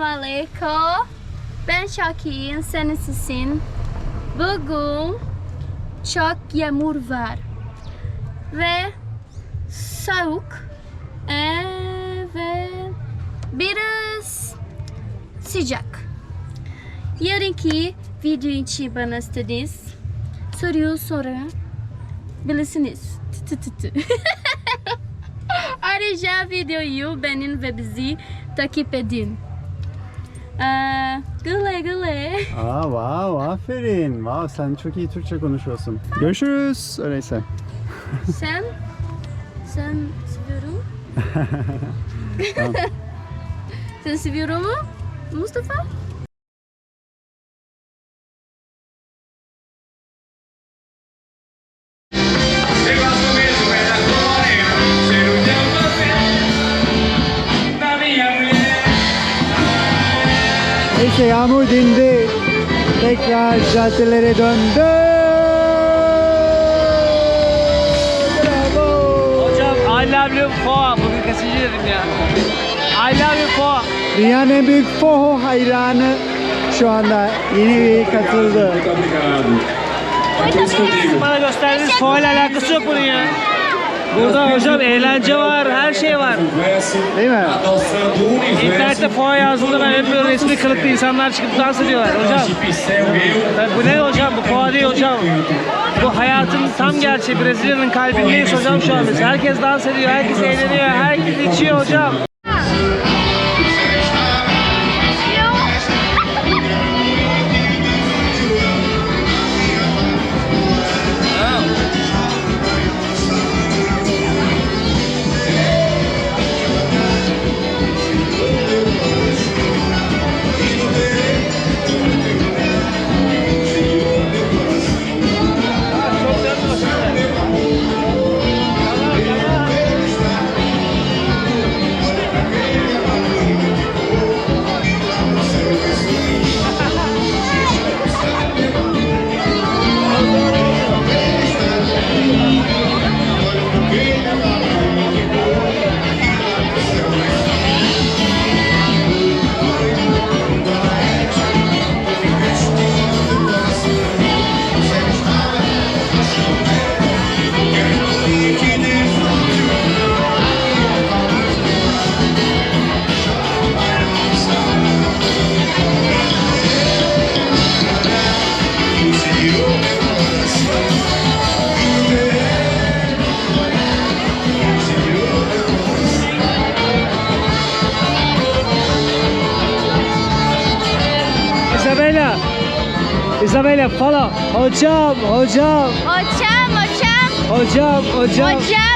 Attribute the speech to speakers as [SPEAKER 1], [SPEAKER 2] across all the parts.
[SPEAKER 1] Selamünaleyküm. Ben Şakir, sen nasılsın? Bugün çok yağmur var ve soğuk ee, ve biraz sıcak. Yarınki video için bana istediniz. Soruyu sonra bilirsiniz. Tı tı tı tı. Ayrıca videoyu beğenin ve bizi takip edin. Ee, güle güle.
[SPEAKER 2] Aa wow aferin. Wow sen çok iyi Türkçe konuşuyorsun. Görüşürüz. Öyleyse.
[SPEAKER 1] Sen? Sen seviyorum.
[SPEAKER 2] Tamam.
[SPEAKER 1] Sen seviyorum mu? Mustafa?
[SPEAKER 2] Yağmur dindi. Tekrar caddelere döndü. Bravo.
[SPEAKER 3] Hocam I love you for. Bugün kaçıncı dedim ya. I love you for.
[SPEAKER 2] Dünyanın en büyük Foho hayranı şu anda yeni üye katıldı.
[SPEAKER 3] Bana gösterdiğiniz for ile alakası yok bunun ya. Burada hocam eğlence var, her şey var.
[SPEAKER 2] Değil mi?
[SPEAKER 3] İnternette for yazdığında ben hep böyle resmi kılıklı insanlar çıkıp dans ediyorlar hocam. Tabii bu ne hocam? Bu for değil hocam. Bu hayatın tam gerçeği. Brezilya'nın kalbindeyiz hocam şu an biz. Herkes dans ediyor, herkes eğleniyor, herkes içiyor hocam. Hocam, hocam,
[SPEAKER 1] Hocam, hocam.
[SPEAKER 3] hocam, hocam.
[SPEAKER 1] Hocam, hocam.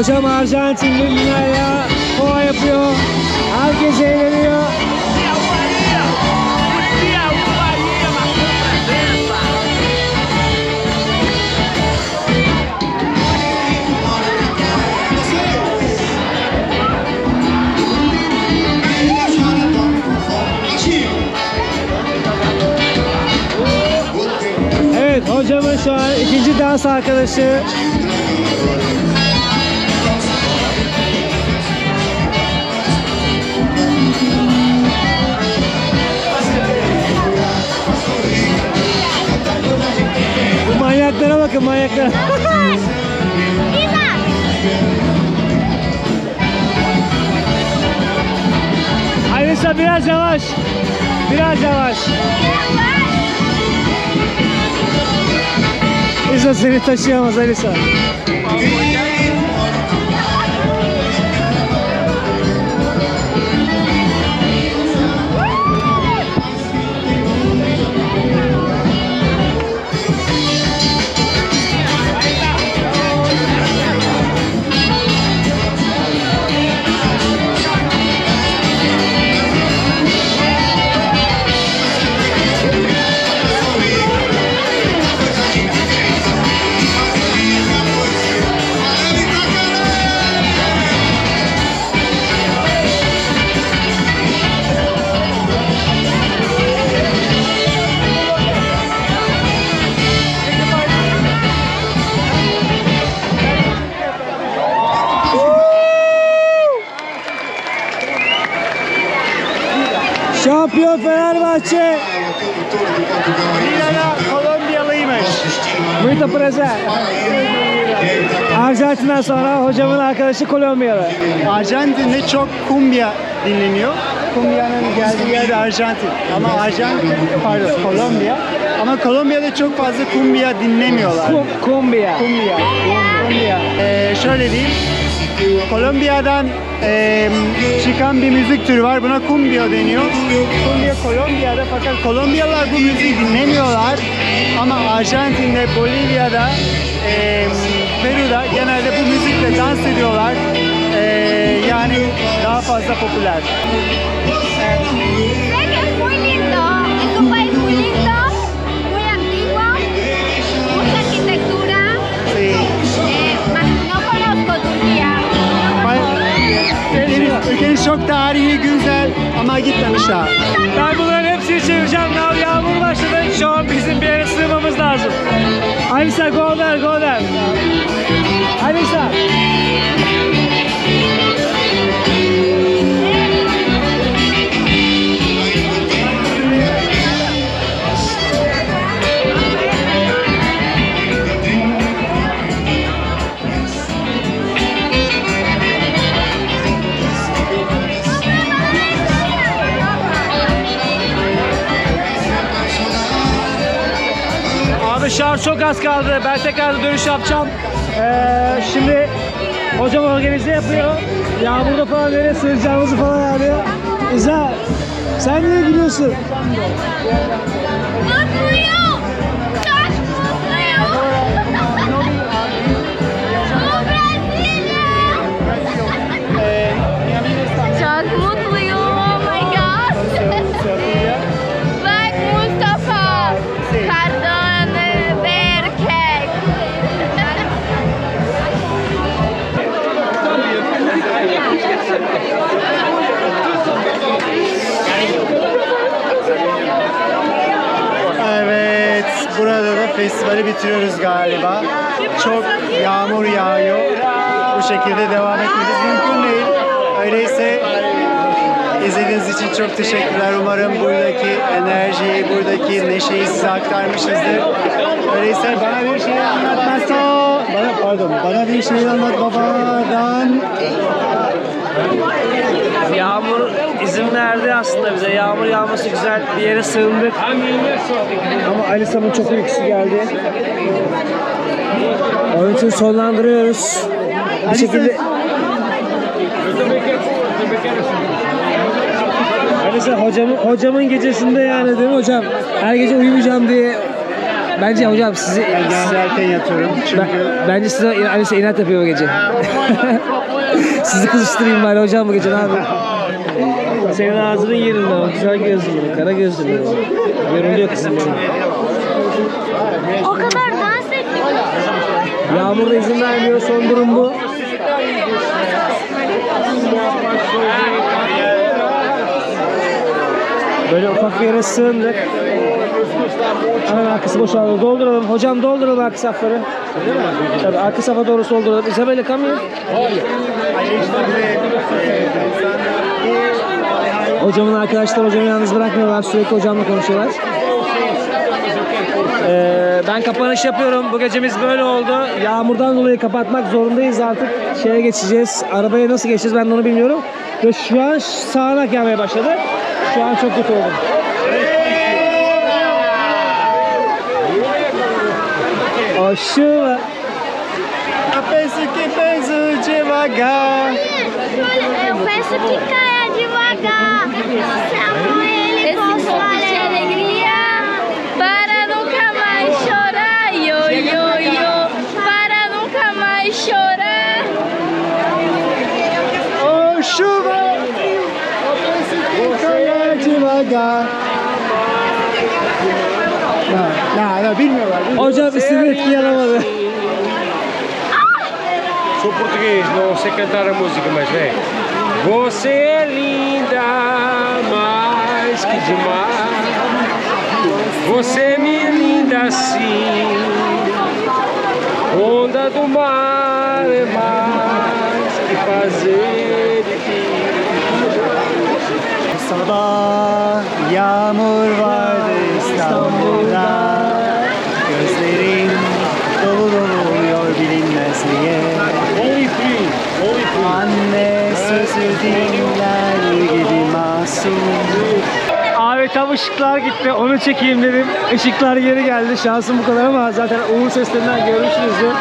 [SPEAKER 1] Hocam
[SPEAKER 3] Arjantinli Minaya kova yapıyor. Herkes eğleniyor. Evet hocamın şu an ikinci dans arkadaşı. Bakın manyaklara. Alisa biraz yavaş. Biraz yavaş. Alisa seni taşıyamaz Alisa. Şampiyon Fenerbahçe.
[SPEAKER 2] Milana Kolombiyalıymış.
[SPEAKER 3] Muito prazer. Arjantin'den sonra hocamın arkadaşı Kolombiyalı.
[SPEAKER 2] Arjantin'de çok kumbia dinleniyor. Kumbia'nın geldiği yer Arjantin. Ama Arjantin, pardon Kolombiya. Ama Kolombiya'da çok fazla kumbia dinlemiyorlar.
[SPEAKER 3] Kum, kumbia.
[SPEAKER 2] Kumbia. Kumbia. Ee, şöyle diyeyim. Kolombiya'dan eee, çıkan bir müzik türü var. Buna cumbia deniyor. Cumbia Kolombiya'da fakat Kolombiyalılar bu müziği dinlemiyorlar. Ama Arjantin'de, Bolivya'da, eee, Peru'da genelde bu müzikle dans ediyorlar. Eee, yani daha fazla popüler.
[SPEAKER 4] Sé
[SPEAKER 2] ülkeniz çok tarihi, güzel ama gitmemiş daha.
[SPEAKER 3] Ben bunların hepsini çevireceğim. Now yağmur başladı. Şu an bizim bir yere sığmamız lazım. Alisa go there, go there. Alisa. Şarj çok az kaldı. Ben tekrar dönüş yapacağım. Ee, şimdi hocam organize yapıyor. Yağmurda falan nereye sığacağımızı falan ayarlıyor. İza sen niye gülüyorsun?
[SPEAKER 4] Mutluyum.
[SPEAKER 2] Festivali bitiriyoruz galiba. Çok yağmur yağıyor. Bu şekilde devam etmemiz mümkün değil. Öyleyse izlediğiniz için çok teşekkürler. Umarım buradaki enerjiyi, buradaki neşeyi size aktarmışızdır. Öyleyse bana bir şey anlatmazsa, bana pardon, bana bir şey anlat babadan.
[SPEAKER 3] Yağmur izin verdi aslında bize. Yağmur yağması güzel. Bir yere sığındık. Ama Alisa'nın çok uykusu geldi. Onun için sonlandırıyoruz. Bir şekilde... Alisa hocamın, hocamın gecesinde yani değil mi hocam? Her gece uyumayacağım diye Bence hocam sizi
[SPEAKER 2] Ben genelde erken yatıyorum
[SPEAKER 3] ben,
[SPEAKER 2] çünkü
[SPEAKER 3] bence size annesi inat yapıyor bu gece. sizi kızıştırayım bari hocam bu gece ne yapayım? Senin ağzının yerinde o güzel gözlü, kara gözlü. Yoruluyor kızım benim.
[SPEAKER 4] O kadar dans ettik.
[SPEAKER 3] Yağmur da izin vermiyor. Son durum bu. Böyle ufak bir yere sığındık. Hemen arkası boşaldı. Dolduralım. Hocam dolduralım arka safları. Tabii arka safa doğru dolduralım. Isabella come here. Hocamın arkadaşlar hocamı yalnız bırakmıyorlar. Sürekli hocamla konuşuyorlar. Ee, ben kapanış yapıyorum. Bu gecemiz böyle oldu. Yağmurdan dolayı kapatmak zorundayız artık. Şeye geçeceğiz. Arabaya nasıl geçeceğiz ben de onu bilmiyorum. Ve şu an sağanak yağmaya başladı. Şu an çok kötü oldum. Aşağı.
[SPEAKER 2] Eu penso que penso devagar.
[SPEAKER 4] Eu que caia Amiga, chamo ele, de alegria
[SPEAKER 1] para nunca mais chorar, yo, yo, yo, para nunca mais chorar.
[SPEAKER 2] Oh, chuva, você é devagar. Não, não, não, bilmiyorum. Hoca
[SPEAKER 3] bir sivri etki yaramadı.
[SPEAKER 5] Sou português, não sei cantar a música, mas vem. Você é linda, mais que demais. Você é minha linda assim. Onda do mar é mais que fazer de ti.
[SPEAKER 2] Sabah yağmur vardı İstanbul'da dinler gibi masum
[SPEAKER 3] Abi tam ışıklar gitti. Onu çekeyim dedim. Işıklar geri geldi. Şansım bu kadar ama zaten Uğur seslerinden görmüşsünüzdür.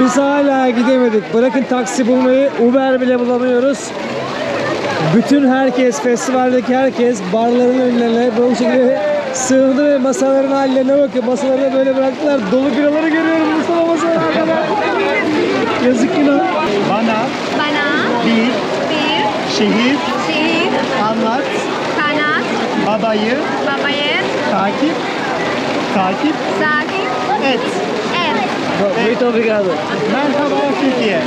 [SPEAKER 3] Biz hala gidemedik. Bırakın taksi bulmayı, Uber bile bulamıyoruz. Bütün herkes, festivaldeki herkes barların önlerine bu şekilde sığındı ve masaların hallerine bakın. Masalarına böyle bıraktılar. Dolu biraları görüyorum Mustafa masalar arkada. Yazık günah.
[SPEAKER 2] Bana
[SPEAKER 4] Bana
[SPEAKER 2] bir
[SPEAKER 4] bir
[SPEAKER 2] şehir
[SPEAKER 4] şehir
[SPEAKER 2] anlat
[SPEAKER 4] kanat
[SPEAKER 2] Babayı
[SPEAKER 4] babaya
[SPEAKER 2] takip Takip
[SPEAKER 4] sakit
[SPEAKER 2] et
[SPEAKER 4] ev.
[SPEAKER 3] Muito obrigado.
[SPEAKER 2] Merhaba Türkiye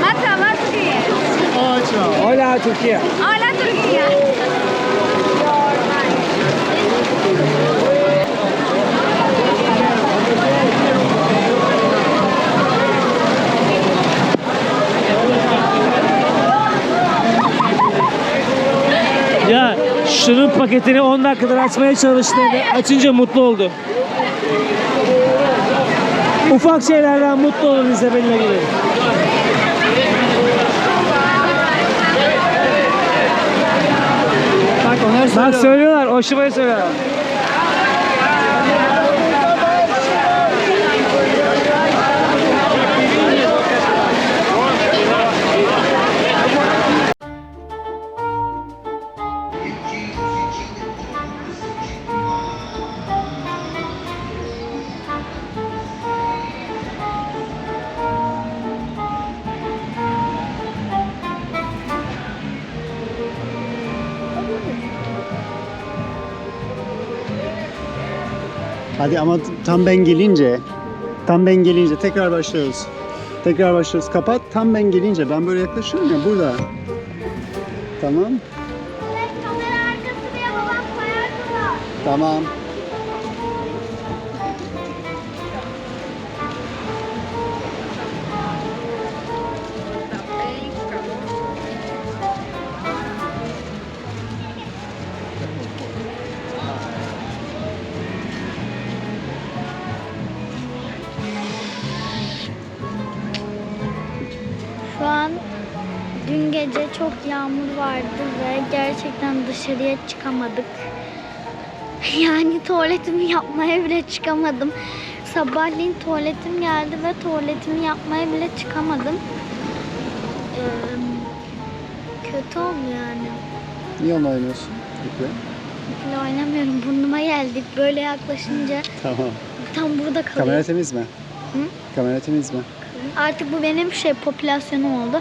[SPEAKER 4] Merhaba Türkiye.
[SPEAKER 2] Ocho
[SPEAKER 3] Hola Türkiye.
[SPEAKER 4] Hola Türkiye.
[SPEAKER 3] Ya şunun paketini 10 dakikadır açmaya çalıştı ve açınca mutlu oldu. Ufak şeylerden mutlu olun İzabella gibi.
[SPEAKER 2] Bak onlar
[SPEAKER 3] Bak
[SPEAKER 2] söylüyor.
[SPEAKER 3] söylüyorlar, Oşuba'ya söylüyorlar.
[SPEAKER 2] Hadi ama tam ben gelince tam ben gelince tekrar başlıyoruz. Tekrar başlıyoruz. Kapat tam ben gelince ben böyle yaklaşıyorum ya burada. Tamam.
[SPEAKER 4] Kamera arkası diye babam koyardılar.
[SPEAKER 2] Tamam.
[SPEAKER 4] Şu an dün gece çok yağmur vardı ve gerçekten dışarıya çıkamadık. Yani tuvaletimi yapmaya bile çıkamadım. Sabahleyin tuvaletim geldi ve tuvaletimi yapmaya bile çıkamadım. Ee, kötü oldu yani.
[SPEAKER 2] Niye onunla oynuyorsun? Peki.
[SPEAKER 4] Bile oynamıyorum. Burnuma geldi. Böyle yaklaşınca
[SPEAKER 2] Tamam.
[SPEAKER 4] Tam burada kalıyor.
[SPEAKER 2] Kamera temiz mi? Kamera temiz mi?
[SPEAKER 4] Artık bu benim şey popülasyonum oldu.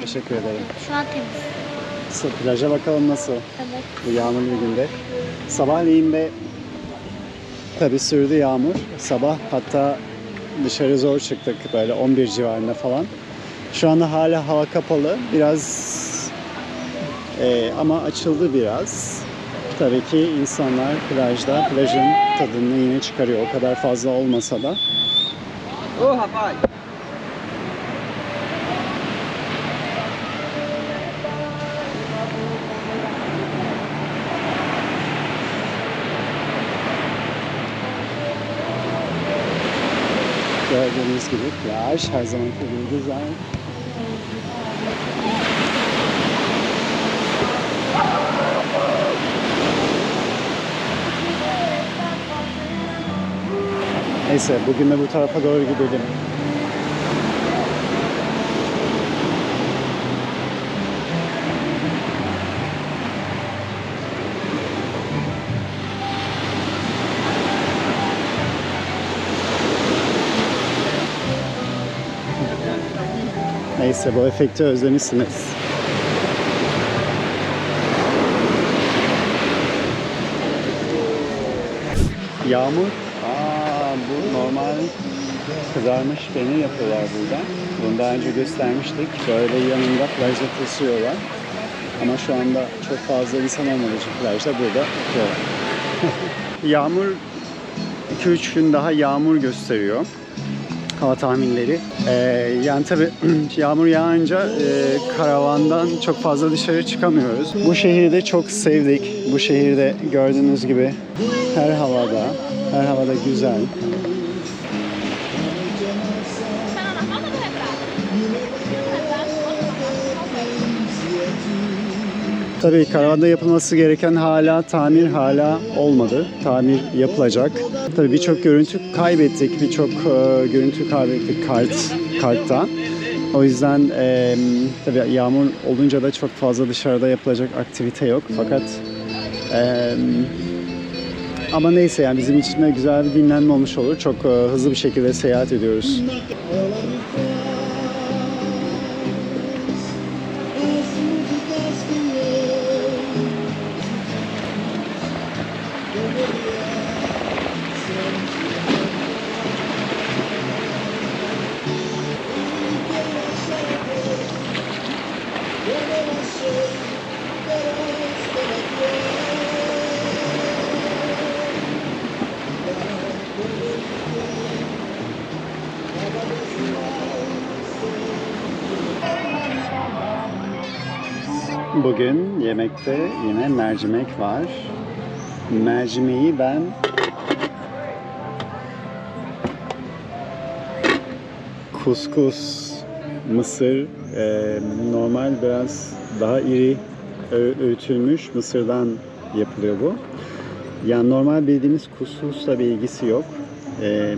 [SPEAKER 2] Teşekkür ederim.
[SPEAKER 4] Şu an temiz.
[SPEAKER 2] Plaja bakalım nasıl?
[SPEAKER 4] Evet.
[SPEAKER 2] Bu yağmurlu bir günde. Sabahleyin de tabii sürdü yağmur. Sabah hatta dışarı zor çıktık böyle 11 civarında falan. Şu anda hala hava kapalı. Biraz e, ama açıldı biraz. Tabii ki insanlar plajda plajın tadını yine çıkarıyor. O kadar fazla olmasa da. Gördüğünüz gibi plaj her zamanki gibi güzel. Neyse bugün de bu tarafa doğru gidelim. Neyse bu efekti özlemişsiniz. Yağmur. Bu normal kızarmış peynir yapıyorlar burada. Bunu daha önce göstermiştik. Böyle yanında plajda kesiyorlar. Ama şu anda çok fazla insan olmadığı için plajda burada yapıyorlar. yağmur 2-3 gün daha yağmur gösteriyor hava tahminleri. Ee, yani tabi yağmur yağınca e, karavandan çok fazla dışarı çıkamıyoruz. Bu şehri de çok sevdik. Bu şehirde gördüğünüz gibi her havada, her havada güzel. Tabii karavanda yapılması gereken hala tamir hala olmadı. Tamir yapılacak. Tabii birçok görüntü kaybettik. Birçok e, görüntü kaybettik kart kartta. O yüzden e, tabii yağmur olunca da çok fazla dışarıda yapılacak aktivite yok. Fakat e, ama neyse yani bizim için de güzel bir dinlenme olmuş olur. Çok e, hızlı bir şekilde seyahat ediyoruz. Bugün yemekte yine mercimek var. Mercimeği ben kuskus, mısır, e, normal biraz daha iri öğütülmüş mısırdan yapılıyor bu. Yani normal bildiğimiz kuskusla bir ilgisi yok. E,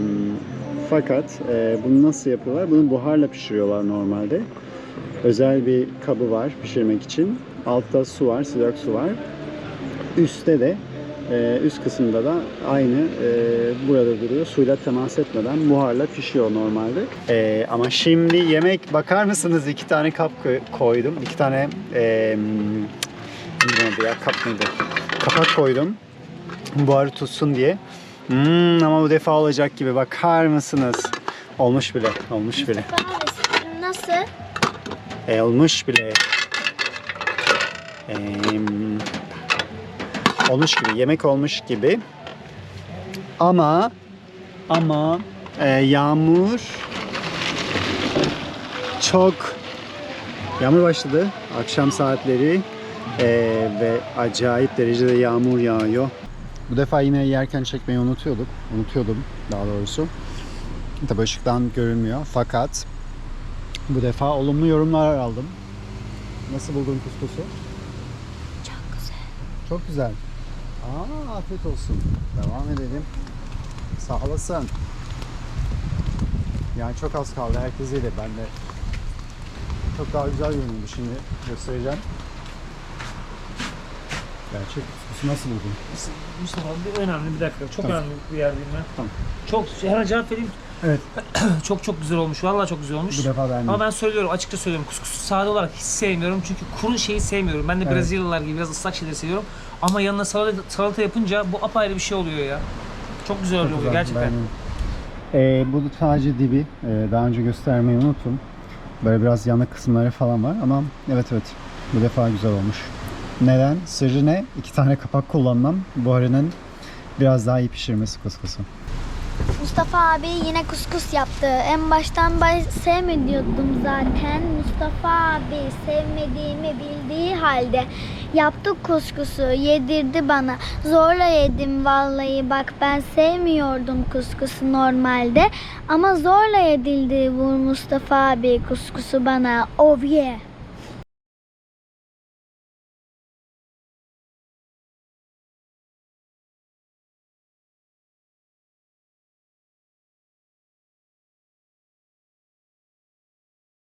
[SPEAKER 2] fakat e, bunu nasıl yapıyorlar? Bunu buharla pişiriyorlar normalde. Özel bir kabı var pişirmek için. Altta su var, sıcak su var. Üstte de e, üst kısımda da aynı e, burada duruyor. Suyla temas etmeden buharla pişiyor normalde. E, ama şimdi yemek bakar mısınız? iki tane kap koy- koydum. iki tane e, neydi ya kap mıydı? Kapak koydum. Buharı tutsun diye. Hmm, ama bu defa olacak gibi. Bakar mısınız? Olmuş bile. Olmuş bile.
[SPEAKER 4] Nasıl?
[SPEAKER 2] E, olmuş bile. E, olmuş gibi. Yemek olmuş gibi. Ama ama e, yağmur çok yağmur başladı. Akşam saatleri e, ve acayip derecede yağmur yağıyor. Bu defa yine yerken çekmeyi unutuyorduk. Unutuyordum daha doğrusu. Tabii ışıktan görünmüyor. Fakat bu defa olumlu yorumlar aldım. Nasıl buldun kuskusu? Çok güzel. Aa, afiyet olsun. Devam edelim. Sağ olasın. Yani çok az kaldı. Herkes yedi. Ben de çok daha güzel görünüyordu. Şimdi göstereceğim. Gerçek kuskusu nasıl buldun?
[SPEAKER 3] Mustafa bir önemli bir dakika. Çok
[SPEAKER 2] Tamam.
[SPEAKER 3] önemli bir yerdeyim ben.
[SPEAKER 2] Tamam.
[SPEAKER 3] Çok hemen cevap vereyim.
[SPEAKER 2] Evet.
[SPEAKER 3] çok çok güzel olmuş. Vallahi çok güzel olmuş.
[SPEAKER 2] Bu defa beğendim.
[SPEAKER 3] Ama ben söylüyorum açıkça söylüyorum. Kuskusu sade olarak hiç sevmiyorum. Çünkü kuru şeyi sevmiyorum. Ben de
[SPEAKER 2] Evet.
[SPEAKER 3] Brezilyalılar gibi biraz ıslak şeyleri seviyorum. Ama yanına salata, salata yapınca bu apayrı bir şey oluyor ya. Çok güzel
[SPEAKER 2] Çok
[SPEAKER 3] oluyor
[SPEAKER 2] güzel,
[SPEAKER 3] gerçekten.
[SPEAKER 2] beğendim. Ee, bu sadece dibi. Ee, daha önce göstermeyi unuttum. Böyle biraz yanık kısımları falan var ama evet evet bu defa güzel olmuş. Neden? Sırrı ne? İki tane kapak kullanmam. Buharının biraz daha iyi pişirmesi kuskusu.
[SPEAKER 4] Mustafa abi yine kuskus yaptı. En baştan baş sevmiyordum zaten. Mustafa abi sevmediğimi bildiği halde yaptı kuskusu, yedirdi bana. Zorla yedim vallahi bak ben sevmiyordum kuskusu normalde. Ama zorla yedildi bu Mustafa abi kuskusu bana. Oh yeah.